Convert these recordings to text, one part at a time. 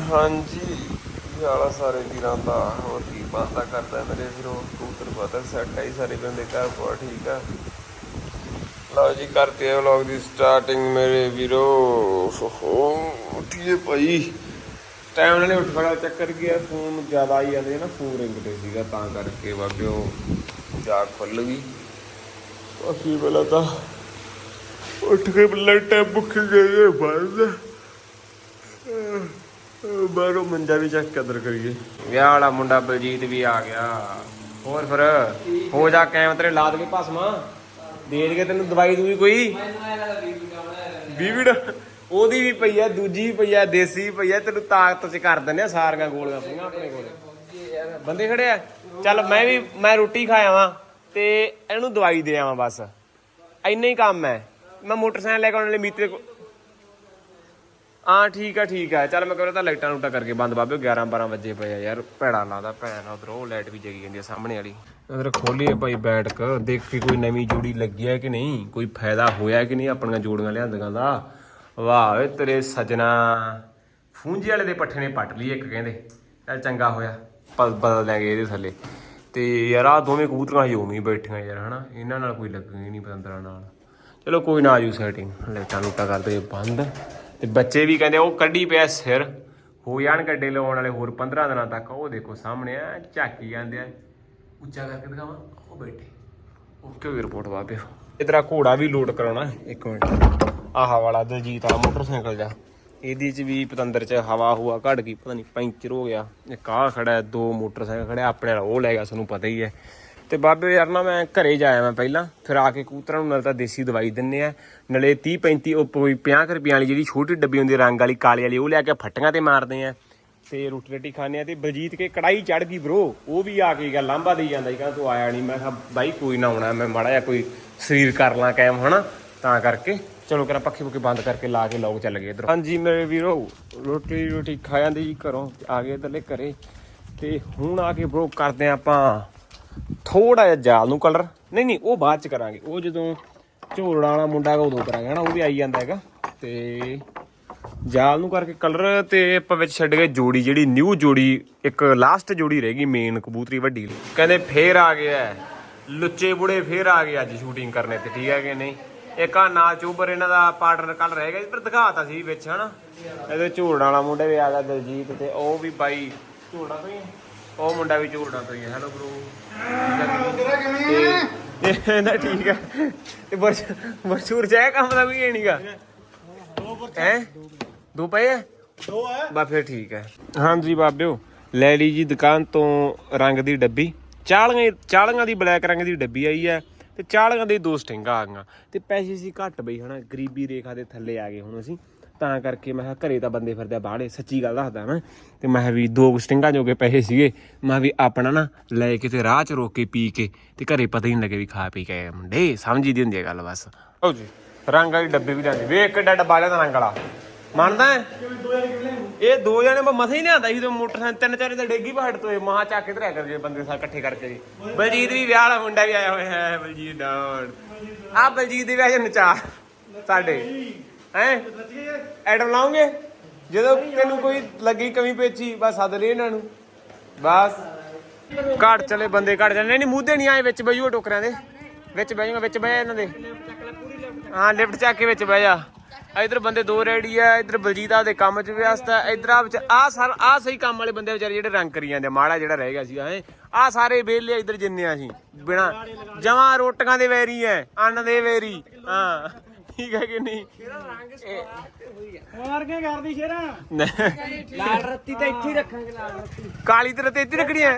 ਹਾਂਜੀ ਕੀ ਹਾਲ ਆ ਸਾਰੇ ਵੀਰਾਂ ਦਾ ਹੋਰ ਕੀ ਬਾਤਾਂ ਕਰਦਾ ਮੇਰੇ ਵੀਰੋ, ਕਬੂਤਰ ਪਤਾ ਸੈੱਟ ਆਈ ਸਾਰੇ ਬੰਦੇ ਘਰ ਪਾ ਠੀਕ ਆ। ਲਓ ਜੀ ਕਰਤੇ ਆ ਵਲੌਗ ਦੀ ਸਟਾਰਟਿੰਗ ਮੇਰੇ ਵੀਰੋ। ਹੋ ਉੱਠੀਏ ਭਾਈ। ਟਾਈਮ ਨਾਲ ਉੱਠ ਖੜਾ, ਚੱਕਰ ਗਿਆ ਫੋਨ ਜ਼ਿਆਦਾ ਆਈ ਜਾਂਦੇ ਨਾ ਫੋਨ ਰਿੰਗ ਤੇ ਸੀਗਾ, ਤਾਂ ਕਰਕੇ ਬਾਬਿਓ ਜਾ ਖੁੱਲ ਗਈ। ਅਸੀਂ ਪਹਿਲਾਂ ਤਾਂ ਉੱਠ ਕੇ ਬਲੱਡ ਬੁੱਕ ਗਏ ਬੰਦ ਬਾਹਰੋਂ ਮੰਜਾ ਵੀ ਚੱਕ ਕਦਰ ਕਰੀਏ। ਵਿਆਹ ਵਾਲਾ ਮੁੰਡਾ ਬਲਜੀਤ ਵੀ ਆ ਗਿਆ। ਹੋਰ ਫਿਰ ਹੋ ਜਾ ਕੈਮ ਤੇਰੇ ਲਾ ਦੇ ਭਸਮਾ। ਦੇ ਦੇ ਤੈਨੂੰ ਦਵਾਈ ਦੂਈ ਕੋਈ? ਬੀਵੀੜ ਉਹਦੀ ਵੀ ਪਈ ਆ ਦੂਜੀ ਵੀ ਪਈ ਆ ਦੇਸੀ ਵੀ ਪਈ ਆ ਤੈਨੂੰ ਤਾਕਤ ਚ ਕਰ ਦਿੰਦੇ ਆ ਸਾਰੀਆਂ ਗੋਲੀਆਂ ਪਈਆਂ ਆਪਣੇ ਕੋਲ। ਬੰਦੇ ਖੜੇ ਆ? ਚੱਲ ਮੈਂ ਵੀ ਮੈਂ ਰੋਟੀ ਖਾਇਆ ਵਾਂ ਤੇ ਇਹਨੂੰ ਦਵਾਈ ਦੇ ਆਵਾਂ ਬਸ। ਇੰਨਾ ਹੀ ਕੰਮ ਹੈ। ਮੈਂ ਮੋਟਰਸਾਈਕਲ ਲੈ ਕੇ ਆਉਣ ਲਈ ਮੀਤੇ ਕੋ ਹਾਂ, ਠੀਕ ਆ ਠੀਕ ਆ। ਚੱਲ ਮੈਂ ਕਹਿੰਦਾ ਤਾਂ ਲਾਈਟਾਂ ਲੂਟਾਂ ਕਰਕੇ ਬੰਦ ਬਾਬੇ 11 12 ਵਜੇ ਪਏ ਆ ਯਾਰ। ਭੈੜਾ ਲਾਦਾ ਭੈਣ, ਉਧਰ ਉਹ ਲਾਈਟ ਵੀ ਜਗੀ ਜਾਂਦੀ ਆ ਸਾਹਮਣੇ ਵਾਲੀ। ਉਧਰ ਖੋਲੀਏ ਭਾਈ ਬੈਠ ਕੇ ਦੇਖੀ ਕੋਈ ਨਵੀਂ ਜੋੜੀ ਲੱਗੀ ਹੈ ਕਿ ਨਹੀਂ? ਕੋਈ ਫਾਇਦਾ ਹੋਇਆ ਕਿ ਨਹੀਂ ਆਪਣੀਆਂ ਜੋੜੀਆਂ ਲਿਆਂਦੀਆਂ ਦਾ? ਵਾਹ ਓਏ ਤੇਰੇ ਸਜਣਾ। ਫੂੰਜੀ ਵਾਲੇ ਦੇ ਪੱਠੇ ਨੇ ਪੱਟ ਲਈ ਇੱਕ, ਕਹਿੰਦੇ। ਚੱਲ ਚੰਗਾ ਹੋਇਆ। ਬਦਲ ਬਦਲ ਲਾਂਗੇ ਇਹਦੇ ਥੱਲੇ। ਤੇ ਯਾਰ ਆ ਦੋਵੇਂ ਕਬੂਤਰਾਂ ਹੀ ਉਵੇਂ ਬੈਠੀਆਂ ਯਾਰ, ਹਨਾ? ਇਹਨਾਂ ਨਾਲ ਕੋਈ ਲੱਗਣੀ ਨਹੀਂ ਪਤੰਦਰਾਂ ਨਾਲ। ਚਲੋ ਕੋਈ ਨਾ ਆਜੂ ਸੈਟਿੰਗ ਲਾਈਟਾਂ ਲੂਟਾਂ ਕਰਦੇ ਬੰਦ। ਤੇ ਬੱਚੇ ਵੀ ਕਹਿੰਦੇ ਉਹ ਕੱਢੀ ਪਿਆ ਸਿਰ ਹੋ ਜਾਣ ਗੱਡੇ ਲਾਉਣ ਵਾਲੇ ਹੋਰ 15 ਦਿਨਾਂ ਤੱਕ ਉਹ ਦੇਖੋ ਸਾਹਮਣੇ ਆ ਝਾਕੀ ਜਾਂਦੇ ਆ। ਉੱਚਾ ਕਰਕੇ ਦਿਖਾਵਾਂ ਉਹ ਬੈਠੇ। ਓਕੇ ਵੀ ਰਿਪੋਰਟ ਵਾਪੇ ਇਧਰ ਘੋੜਾ ਵੀ ਲੋਡ ਕਰਾਉਣਾ ਇੱਕ ਮਿੰਟ। ਆਹ ਵਾਲਾ ਦਲਜੀਤ ਆ ਮੋਟਰਸਾਈਕਲ ਜਾ। ਇਹਦੀ ਚ ਵੀ ਪਤੰਦਰ ਚ ਹਵਾ ਹੁਆ ਘੜ ਗਈ ਪਤਾ ਨਹੀਂ ਪੈਂਚਰ ਹੋ ਗਿਆ। ਇੱਕ ਆਹ ਖੜਾ ਦੋ ਮੋਟਰਸਾਈਕਲ ਖੜੇ ਆ, ਆਪਣੇ ਉਹ ਲੈ ਗਿਆ ਤੁਹਾਨੂੰ ਪਤਾ ਹੀ ਹੈ। ਤੇ ਬਾਬੇ ਯਾਰ ਨਾ ਮੈਂ ਘਰੇ ਜਾਇਆ ਮੈਂ ਪਹਿਲਾਂ, ਫਿਰ ਆ ਕੇ ਕੂਤਰਾਂ ਨੂੰ ਨਾਲ ਤਾਂ ਦੇਸੀ ਦਵਾਈ ਦਿੰਨੇ ਆ। ਨਲੇ 30 35 ਉਹ ਕੋਈ 50 ਰੁਪਈਆਂ ਵਾਲੀ ਜਿਹੜੀ ਛੋਟੀ ਡੱਬੀ ਹੁੰਦੀ ਰੰਗ ਵਾਲੀ, ਕਾਲੇ ਵਾਲੀ, ਉਹ ਲੈ ਕੇ ਫੱਟੀਆਂ ਤੇ ਮਾਰਦੇ ਆ। ਤੇ ਰੋਟੀ ਰੋਟੀ ਖਾਣੇ ਆ ਤੇ ਬਲਜੀਤ ਕੇ ਕੜਾਈ ਚੜ ਗਈ ਬ్రో ਉਹ ਵੀ ਆ ਕੇ ਗਿਆ ਲਾਂਬਾ ਦੇਈ ਜਾਂਦਾ ਜੀ ਕਹਿੰਦਾ ਤੂੰ ਆਇਆ ਨਹੀਂ। ਮੈਂ ਕਿਹਾ ਬਾਈ ਕੋਈ ਨਾ ਆਉਣਾ, ਮੈਂ ਮਾੜਾ ਜਿਹਾ ਕੋਈ ਸਰੀਰ ਕਰ ਲਾਂ ਕਾਇਮ, ਹਨਾ? ਤਾਂ ਕਰਕੇ। ਚਲੋ ਕਰਾਂ ਪੱਖੇ ਪੁੱਖੇ ਬੰਦ ਕਰਕੇ ਲਾ ਕੇ ਲੋਕ ਚੱਲ ਗਏ ਇਧਰ। ਹਾਂਜੀ ਮੇਰੇ ਵੀਰੋ, ਰੋਟੀ ਰੋਟੀ ਖਾ ਜਾਂਦੇ ਜੀ ਘਰੋਂ, ਆ ਗਏ ਇਧਰਲੇ ਘਰੇ। ਤੇ ਹੁਣ ਆ ਕੇ ਬ్రో ਕਰਦੇ ਆ ਆਪਾਂ ਥੋੜਾ ਜਿਹਾ ਜਾਲ ਨੂੰ ਕਲਰ ਨਹੀਂ ਨਹੀਂ ਉਹ ਬਾਅਦ ਚ ਕਰਾਂਗੇ। ਉਹ ਜਦੋਂ ਝੋਲੜਾ ਵਾਲਾ ਮੁੰਡਾ ਹੈਗਾ ਉਦੋਂ ਕਰਾਂਗੇ ਹਨਾ? ਉਹ ਵੀ ਆਈ ਜਾਂਦਾ ਹੈਗਾ। ਤੇ ਜਾਲ ਨੂੰ ਕਰਕੇ ਕਲਰ ਤੇ ਆਪਾਂ ਵਿੱਚ ਛੱਡ ਗਏ ਜੋੜੀ ਜਿਹੜੀ ਨਿਊ ਜੋੜੀ ਇੱਕ ਲਾਸਟ ਜੋੜੀ ਰਹਿ ਗਈ ਮੇਨ ਕਬੂਤਰੀ ਵੱਡੀ ਲਈ ਕਹਿੰਦੇ ਫੇਰ ਆ ਗਿਆ ਹੈ। ਲੁੱਚੇ ਬੁੜੇ ਫੇਰ ਆ ਗਏ ਅੱਜ ਸ਼ੂਟਿੰਗ ਕਰਨੇ ਤੇ ਠੀਕ ਹੈ ਕਿ ਨਹੀਂ? ਇੱਕ ਆ ਨਾ ਚੋਬਰ ਇਹਨਾਂ ਦਾ ਪਾਰਟਨਰ ਕੱਲ ਰਹਿ ਗਿਆ ਸੀ, ਪਰ ਦਿਖਾਤਾ ਸੀ ਵਿੱਚ ਹਨਾ? ਇਹਦੇ ਝੋਲੜਾ ਵਾਲਾ ਮੁੰਡਾ ਵੀ ਆ ਗਿਆ ਦਲਜੀਤ ਤੇ ਉਹ ਵੀ ਬਾਈ ਝੋਲੜਾ ਤੋਂ ਹੀ ਹੈ। ਉਹ ਮੁੰਡਾ ਵੀ ਹੀ ਹੈ ਹੈਲੋ ਬ్రో ਇਹਦਾ ਠੀਕ ਹੈ ਤੇ ਬਰਸ਼ ਬਰਸ਼ੂਰ ਹੈ ਕੰਮ ਦਾ ਵੀ ਇਹ ਨਹੀਂਗਾ ਹੈ? ਦੋ ਪਏ ਹੈ ਦੋ ਹੈ ਬਾ ਫਿਰ ਠੀਕ ਹੈ ਹਾਂਜੀ ਬਾਬਿਓ ਲੈ ਲਈ ਜੀ ਦੁਕਾਨ ਤੋਂ ਰੰਗ ਦੀ ਡੱਬੀ। 40 40 ਦੀ ਬਲੈਕ ਰੰਗ ਦੀ ਡੱਬੀ ਆਈ ਹੈ ਤੇ 40 ਦੇ ਦੋ ਸਟਿੰਗਾਂ ਆ ਗਈਆਂ। ਤੇ ਪੈਸੇ ਸੀ ਘੱਟ ਬਈ ਹਨਾ? ਗਰੀਬੀ ਰੇਖਾ ਦੇ ਥੱਲੇ ਆ ਗਏ ਹੁਣ ਅਸੀਂ। ਤਾਂ ਕਰਕੇ ਮੈਂ ਕਿਹਾ ਘਰੇ ਤਾਂ ਬੰਦੇ ਫਿਰਦੇ ਆ ਬਾਹਲੇ, ਸੱਚੀ ਗੱਲ ਦੱਸਦਾ ਮੈਂ। ਤੇ ਮੈਂ ਕਿਹਾ ਵੀ ਦੋ ਸਟਿੰਗਾਂ ਜੋਗੇ ਪੈਸੇ ਸੀਗੇ, ਮੈਂ ਵੀ ਆਪਣਾ ਨਾ ਲੈ ਕੇ ਤੇ ਰਾਹ 'ਚ ਰੋਕ ਕੇ ਪੀ ਕੇ ਤੇ ਘਰੇ ਪਤਾ ਹੀ ਨਹੀਂ ਲੱਗੇ ਵੀ ਖਾ ਪੀ ਕੇ ਆਏ ਮੁੰਡੇ, ਸਮਝੀ ਦੀ ਹੁੰਦੀ ਹੈ ਗੱਲ ਬਸ। ਹੋ ਜੀ, ਰੰਗ ਵਾਲੀ ਡੱਬੀ ਵੀ ਲਿਆਂਦੀ। ਵੇਖ ਕਿੱਡਾ ਡੱਬਾ ਲਿਆਂਦਾ ਰੰਗ ਵਾਲਾ। ਮੰਨਦਾ ਹੈ? ਇਹ ਦੋ ਜਣੇ ਮੈਂ, ਮਸਾਂ ਹੀ ਲਿਆਂਦਾ ਸੀ ਤੇ ਮੋਟਰਸਾਈਕਲ, ਤਿੰਨ ਚਾਰੇ ਤੇ ਡੇਗੀ ਪਹਾੜ ਤੋਂ ਮਹਾ ਚੱਕ ਕੇ ਧਰਿਆ ਕਰ ਜੇ ਬੰਦੇ ਸਾਰੇ ਇਕੱਠੇ ਕਰਕੇ ਜੀ। ਬਲਜੀਤ ਵੀ ਵਿਆਹ ਵਾਲਾ ਮੁੰਡਾ ਵੀ ਆਇਆ ਹੋਇਆ ਹੈ, ਬਲਜੀਤ ਡਾਉਣ ਆ ਬਲਜੀਤ ਦੇ ਵਿਆਹ ਚ ਨਚਾ, ਸਾਡੇ। ਹੈ? ਐਡਮ ਲਾਉਂਗੇ ਜਦੋਂ ਤੈਨੂੰ ਕੋਈ ਲੱਗੀ ਕਮੀ ਪੇਚੀ ਬਸ ਸੱਦ ਲੈ ਇਹਨਾਂ ਨੂੰ। ਬਸ। ਘੜ ਚਲੇ ਬੰਦੇ ਘੜ ਚਲੇ ਨਹੀਂ ਮੂਧੇ ਨਹੀਂ ਆਏ ਵਿੱਚ ਬਈਓ ਟੋਕਰਿਆਂ ਦੇ। ਵਿੱਚ ਬਹਿ ਵਿੱਚ ਬਹਿ ਇਹਨਾਂ ਦੇ। ਹਾਂ ਲਿਫਟ ਚੱਕ ਕੇ ਵਿੱਚ ਬਹਿ ਇਧਰ ਬੰਦੇ ਦੋ ਰੈਡੀ ਆ ਇਧਰ ਬਲਜੀਤ ਆ ਦੇ ਕੰਮ 'ਚ ਵਿਅਸਤ ਆ ਇਧਰ ਆ ਵਿੱਚ ਆ ਸਰ ਆ ਸਹੀ ਕੰਮ ਵਾਲੇ ਬੰਦੇ ਵਿਚਾਰੇ ਜਿਹੜੇ ਰੰਗ ਕਰੀ ਜਾਂਦੇ ਆ, ਮਾੜਾ ਜਿਹੜਾ ਰਹਿ ਗਿਆ ਸੀ ਹੈ। ਆ ਸਾਰੇ ਵਿਹਲੇ ਇਧਰ ਜਿੰਨੇ ਆ ਸੀ ਬਿਨਾ ਜਮਾਂ ਰੋਟੀਆਂ ਦੇ ਵੈਰੀ ਐ ਅੰਨ ਦੇ ਵੈਰੀ ਹਾਂ। ਠੀਕ ਹੈ ਕਿ ਨਹੀਂ? ਮਾਰ ਕੇ ਕਰਦੀ ਸ਼ੇਰਾ? ਲਾਲ ਰੱਤੀ ਤਾਂ ਇੱਥੇ ਹੀ ਰੱਖਾਂਗੇ ਲਾਲ ਰੱਤੀ। ਕਾਲੀ ਤੇ ਰਤੇ ਇੱਥੇ ਰੱਖਣੀ ਐ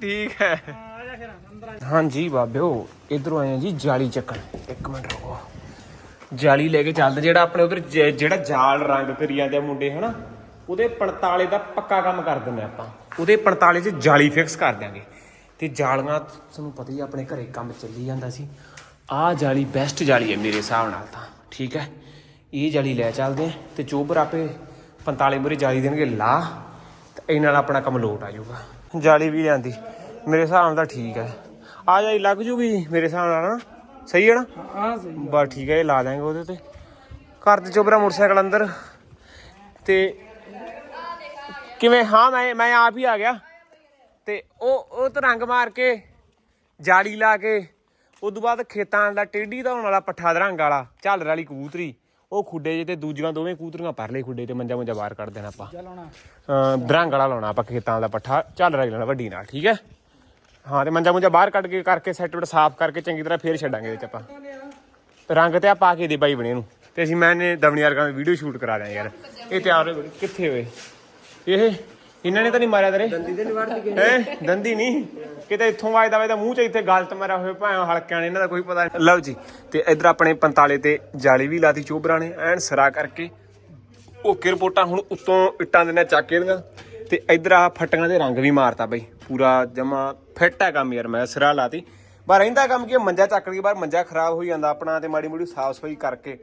ਠੀਕ ਹੈ। ਆ ਜਾ ਸ਼ੇਰਾ ਅੰਦਰ ਆ ਹਾਂਜੀ ਬਾਬਿਓ ਇਧਰੋਂ ਆਏ ਆ ਜੀ ਜਾਲੀ ਚੱਕਣ। ਇੱਕ ਮਿੰਟ ਰੁਕੋ। ਜਾਲੀ ਲੈ ਕੇ ਚੱਲਦੇ ਜਿਹੜਾ ਆਪਣੇ ਉਧਰ ਜਿਹੜਾ ਜਾਲ ਰੰਗ ਕਰੀ ਜਾਂਦੇ ਆ ਮੁੰਡੇ ਹਨਾ? ਉਹਦੇ 45 ਦਾ ਪੱਕਾ ਕੰਮ ਕਰ ਦਿੰਦੇ ਆਪਾਂ। ਉਹਦੇ 45 ਚ ਜਾਲੀ ਫਿਕਸ ਕਰ ਦਿਆਂਗੇ। ਤੇ ਜਾਲੀਆਂ ਤੁਹਾਨੂੰ ਪਤਾ ਹੀ ਆ, ਆਪਣੇ ਘਰੇ ਕੰਮ ਚੱਲੀ ਜਾਂਦਾ ਸੀ। ਆਹ ਜਾਲੀ ਬੈਸਟ ਜਾਲੀ ਹੈ ਮੇਰੇ ਹਿਸਾਬ ਨਾਲ ਤਾਂ ਠੀਕ ਹੈ? ਇਹ ਜਾਲੀ ਲੈ ਚੱਲਦੇ ਆ ਤੇ ਚੋਬਰ ਆਪੇ 45 ਮੂਰੇ ਜਾਲੀ ਦੇਣਗੇ ਲਾ। ਤੇ ਇਹ ਨਾਲ ਆਪਣਾ ਕੰਮ ਲੋਟ ਆ ਜਾਊਗਾ। ਜਾਲੀ ਵੀ ਲਿਆਂਦੀ। ਮੇਰੇ ਹਿਸਾਬ ਨਾਲ ਤਾਂ ਠੀਕ ਹੈ। ਆ ਜਾਈ ਲੱਗ ਜੂਗੀ ਮੇਰੇ ਹਿਸਾਬ ਨਾਲ ਨਾ ਸਹੀ ਹੈ ਨਾ? ਆ ਸਹੀ ਬਸ ਠੀਕ ਹੈ ਇਹ ਲਾ ਦਾਂਗੇ ਉਹਦੇ ਤੇ। ਘਰ ਦੇ ਚੋਬਰਾ ਮੋਟਰਸਾਈਕਲ ਅੰਦਰ। ਤੇ ਕਿਵੇਂ? ਹਾਂ ਮੈਂ ਮੈਂ ਆਪ ਹੀ ਆ ਗਿਆ। ਤੇ ਉਹ ਉਹ ਤਾਂ ਰੰਗ ਮਾਰ ਕੇ ਜਾਲੀ ਲਾ ਕੇ ਉਦੋਂ ਬਾਅਦ ਖੇਤਾਂ ਦਾ ਟੇਢੀ ਧਾਉਣ ਵਾਲਾ ਪੱਠਾ ਰੰਗ ਵਾਲਾ ਝਾਲਰ ਵਾਲੀ ਕਬੂਤਰੀ ਉਹ ਖੁੱਡੇ ਜੇ ਤੇ ਦੂਜੀਆਂ ਦੋਵੇਂ ਕਬੂਤਰੀਆਂ ਪਰਲੇ ਖੁੱਡੇ ਤੇ ਮੰਜਾ ਮੁੰਜਾ ਬਾਹਰ ਕੱਢ ਦੇਣਾ ਆਪਾਂ। ਦਰੰਗ ਵਾਲਾ ਲਾਉਣਾ ਆਪਾਂ ਖੇਤਾਂ ਦਾ ਪੱਠਾ ਝਾਲਰ ਵਾਲੀ ਲਾਉਣਾ ਵੱਡੀ ਨਾਲ ਠੀਕ ਹੈ? ਹਾਂ ਤੇ ਮੰਜਾ ਮੁੰਜਾ ਬਾਹਰ ਕੱਢ ਕੇ ਕਰਕੇ ਸੈੱਟ ਵਟ ਸਾਫ਼ ਕਰਕੇ ਚੰਗੀ ਤਰ੍ਹਾਂ ਫੇਰ ਛੱਡਾਂਗੇ ਇਹਦੇ ਚ ਆਪਾਂ। ਤੇ ਰੰਗ ਤੇ ਆ ਪਾ ਕੇ ਦੇ ਬਾਈ ਬਣੇ ਨੂੰ ਤੇ ਅਸੀਂ ਮੈਂ ਨੇ ਦਮਣੀ ਵਰਗਾ ਵੀਡੀਓ ਸ਼ੂਟ ਕਰਾ ਦਿਆਂ ਯਾਰ। ਇਹ ਤਿਆਰ ਹੋਏ। ਕਿੱਥੇ ਹੋਏ? ਇਹ ਇਹਨਾਂ ਨੇ ਤਾਂ ਨਹੀਂ ਮਾਰਿਆ ਤੇਰੇ? ਦੰਦੀ ਤੇ ਨਹੀਂ ਵੜਦੀ ਹੈ? ਦੰਦੀ ਨਹੀਂ ਕਿਤੇ ਇੱਥੋਂ ਵੱਜਦਾ ਵੇ ਤਾਂ ਮੂੰਹ ਚ ਇੱਥੇ ਗਲਤ ਮਾਰਿਆ ਹੋਵੇ ਭਾਵੇਂ ਹਲਕਿਆਂ ਨੇ ਇਹਨਾਂ ਦਾ ਕੋਈ ਪਤਾ ਨਹੀਂ ਲਓ ਜੀ ਤੇ ਇਧਰ ਆਪਣੇ 45 ਤੇ ਜਾਲੀ ਵੀ ਲਾਤੀ ਚੋਬਰਾਂ ਨੇ ਐਨ ਸਰਾ ਕਰਕੇ। ਓਕੇ ਰਿਪੋਰਟਾਂ ਹੁਣ ਉੱਤੋਂ ਇੱਟਾਂ ਦੇ ਨਾਲ ਚੱਕ ਕੇ ਦੀਆਂ ਤੇ ਇਧਰ ਆ ਫਟੀਆਂ ਦੇ ਰੰਗ ਵੀ ਮਾਰਤਾ ਬਈ ਪੂਰਾ ਜਮਾ ਫਿੱਟ ਹੈ ਕੰਮ ਯਾਰ ਮੈਂ ਸਿਰਾ ਲਾਤੀ। ਬਾ ਰਹਿੰਦਾ ਕੰਮ ਕੀ ਮੰਜਾ ਚੱਕ ਲਈ ਬਾਹਰ ਮੰਜਾ ਖਰਾਬ ਹੋਈ ਜਾਂਦਾ ਆਪਣਾ ਤੇ ਮਾੜੀ ਮੋੜੀ ਸਾਫ਼ ਸਫ਼ਾਈ ਕਰਕੇ।